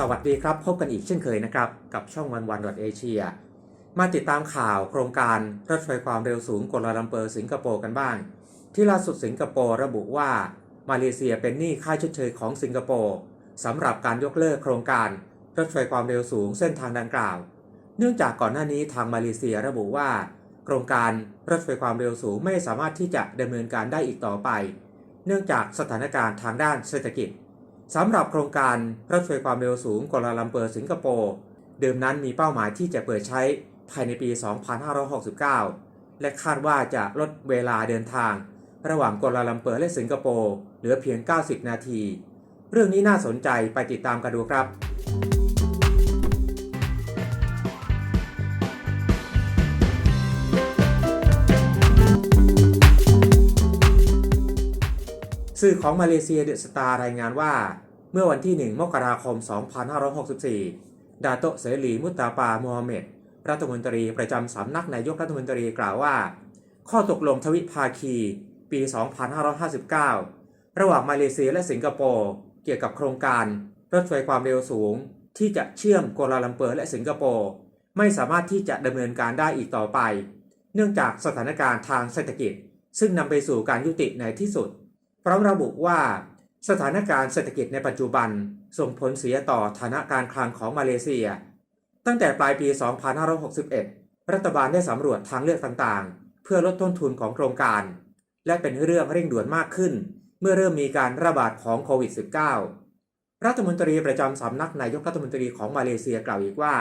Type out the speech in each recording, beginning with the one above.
สวัสดีครับ พบกันอีกเช่นเคยนะครับ กับช่องวันวันดอทเอเชียมาติดตามข่าวโครงการรถไฟความเร็วสูงกัวลาลัมเปอร์สิงคโปร์กันบ้าง ที่ล่าสุดสิงคโปร์ระบุว่า มาเลเซียเป็นหนี้ค่าชดเชยของสิงคโปร์สำหรับการยกเลิกโครงการรถไฟความเร็วสูงเส้นทางดังกล่าว เนื่องจากก่อนหน้านี้ทางมาเลเซียระบุว่า โครงการรถไฟความเร็วสูงไม่สามารถที่จะดำเนินการได้อีกต่อไป เนื่องจากสถานการณ์ทางด้านเศรษฐกิจ สำหรับโครงการรถไฟความเร็วสูงกัวลาลัมเปอร์สิงคโปร์เดิมนั้นมีเป้าหมายที่จะเปิดใช้ภายในปี 2569 และคาดว่าจะลดเวลาเดินทาง ระหว่างกัวลาลัมเปอร์และสิงคโปร์เหลือเพียง 90 นาที เรื่องนี้น่าสนใจไปติดตามกันดูครับ สื่อของมาเลเซียเดอะสตาร์รายงานว่า เมื่อวันที่ 1 มกราคม 2564 ดาโตเสรีมุตตาปาโมฮัมเหม็ดรัฐมนตรีประจำสำนักนายกรัฐมนตรีกล่าวว่า ข้อตกลงทวิภาคี ปี 2559 ระหว่างมาเลเซียและสิงคโปร์เกี่ยวกับโครงการ รถไฟความเร็วสูง ที่จะเชื่อมกัวลาลัมเปอร์และสิงคโปร์ไม่สามารถที่จะดำเนินการได้อีกต่อไป เนื่องจากสถานการณ์ทางเศรษฐกิจ ซึ่งนำไปสู่การยุติในที่สุด พร้อมระบุว่าสถานการณ์เศรษฐกิจในปัจจุบันส่งผลเสียต่อฐานะการคลังของมาเลเซีย ตั้งแต่ปลายปี 2561 รัฐบาลได้สำรวจทางเลือกต่างๆ เพื่อลดต้นทุนของโครงการ และเป็นเรื่องเร่งด่วนมากขึ้น เมื่อเริ่มมีการระบาดของโควิด -19 รัฐมนตรีประจำสำนักนายกรัฐมนตรีของมาเลเซียกล่าวอีกว่า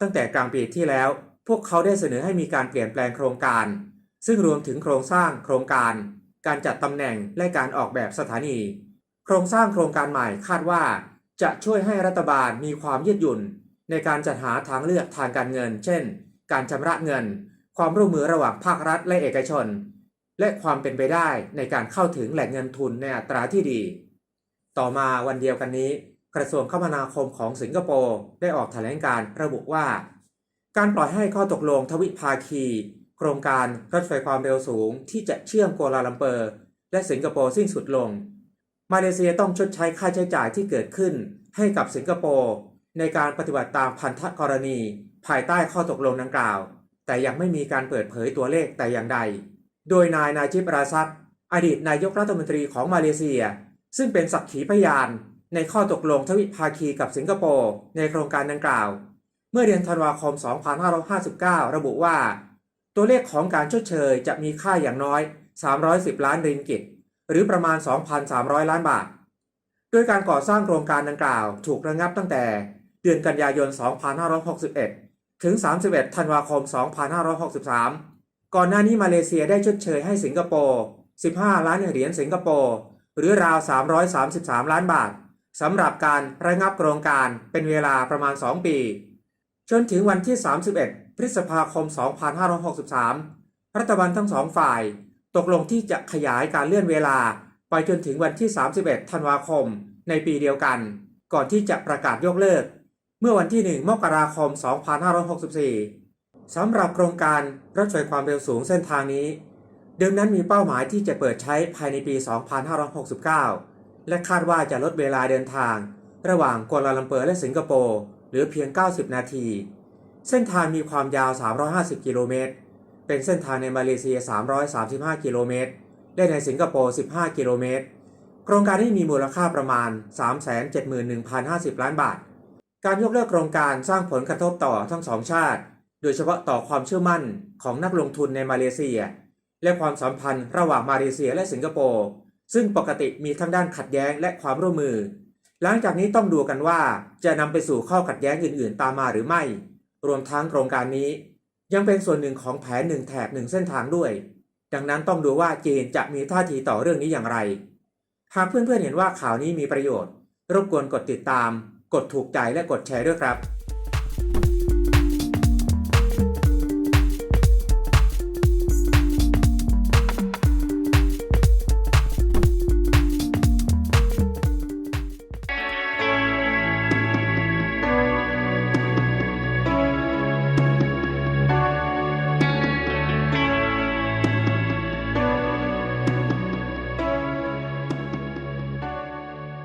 ตั้งแต่กลางปีที่แล้ว พวกเขาได้เสนอให้มีการเปลี่ยนแปลงโครงการ ซึ่งรวมถึงโครงสร้างโครงการ การจัดตำแหน่งและการออกแบบสถานี โครงสร้างโครงการใหม่คาดว่า จะช่วยให้รัฐบาลมีความยืดหยุ่น ในการจัดหาทางเลือกทางการเงิน เช่น การชำระเงิน ความร่วมมือระหว่างภาครัฐและเอกชน และความเป็นไปได้ในการเข้าถึงแหล่งเงินทุนในอัตราที่ดี ต่อมาวันเดียวกันนี้ กระทรวงคมนาคมของสิงคโปร์ได้ออกแถลงการระบุว่า การปล่อยให้ข้อตกลงทวิภาคี โครงการรถไฟความเร็วสูงที่จะเชื่อมกัวลาลัมเปอร์ และสิงคโปร์สิ้นสุดลง มาเลเซียต้องชดใช้ค่าใช้จ่ายที่เกิดขึ้นให้กับสิงคโปร์ในการปฏิบัติตามพันธกรณี ภายใต้ข้อตกลงดังกล่าว แต่ยังไม่มีการเปิดเผยตัวเลขแต่อย่างใด โดยนายนาจิบราซักอดีตนายกรัฐมนตรีของมาเลเซีย ซึ่งเป็นสักขีพยานในข้อตกลงทวิภาคีกับสิงคโปร์ในโครงการดังกล่าว เมื่อเดือนธันวาคม 2559 ระบุว่า ตัวเลขของการชดเชยจะมีค่าอย่างน้อย 310 ล้านริงกิต หรือประมาณ 2,300 ล้านบาท โดยการก่อสร้างโครงการดังกล่าวถูกระงับตั้งแต่เดือนกันยายน 2561 ถึง 31 ธันวาคม 2563 ก่อนหน้านี้มาเลเซียได้ชดเชยให้สิงคโปร์ 15 ล้านเหรียญสิงคโปร์หรือราว 333 ล้านบาทสำหรับการระงับโครงการเป็นเวลาประมาณ 2 ปี จนถึงวันที่ 31 พฤษภาคม 2563 รัฐบาลทั้งสองฝ่าย ตกลงที่จะขยายการเลื่อนเวลา ไปจนถึงวันที่ 31 ธันวาคม ในปีเดียวกัน ก่อนที่จะประกาศยกเลิก เมื่อวันที่ 1 มกราคม 2564 สำหรับโครงการรถไฟความเร็วสูงเส้นทางนี้ เดิมนั้นมีเป้าหมายที่จะเปิดใช้ภายในปี 2569 และคาดว่าจะลดเวลาเดินทาง ระหว่างกัวลาลัมเปอร์และสิงคโปร์ หลือเพียง 90 นาที เส้นทางมีความยาว 350 กิโลเมตร เป็นเส้นทางในมาเลเซีย 335 กิโลเมตร และในสิงคโปร์ 15 กิโลเมตร โครงการนี้มีมูลค่าประมาณ 371,050 ล้านบาท การยกเลิกโครงการสร้างผลกระทบต่อทั้งสองชาติ โดยเฉพาะต่อความเชื่อมั่นของนักลงทุนในมาเลเซีย และความสัมพันธ์ระหว่างมาเลเซียและสิงคโปร์ ซึ่งปกติมีทั้งด้านขัดแย้งและความร่วมมือ หลังจากนี้ต้องดูกันว่าจะนำไปสู่ข้อขัดแย้งอื่น ๆ ตามมาหรือไม่ รวมทั้งโครงการนี้ ยังเป็นส่วนหนึ่งของแผนหนึ่งแถบหนึ่งเส้นทางด้วย ดังนั้นต้องดูว่าจีนจะมีท่าทีต่อเรื่องนี้อย่างไร หากเพื่อนๆเห็นว่าข่าวนี้มีประโยชน์ รบกวนกดติดตาม กดถูกใจและกดแชร์ด้วยครับ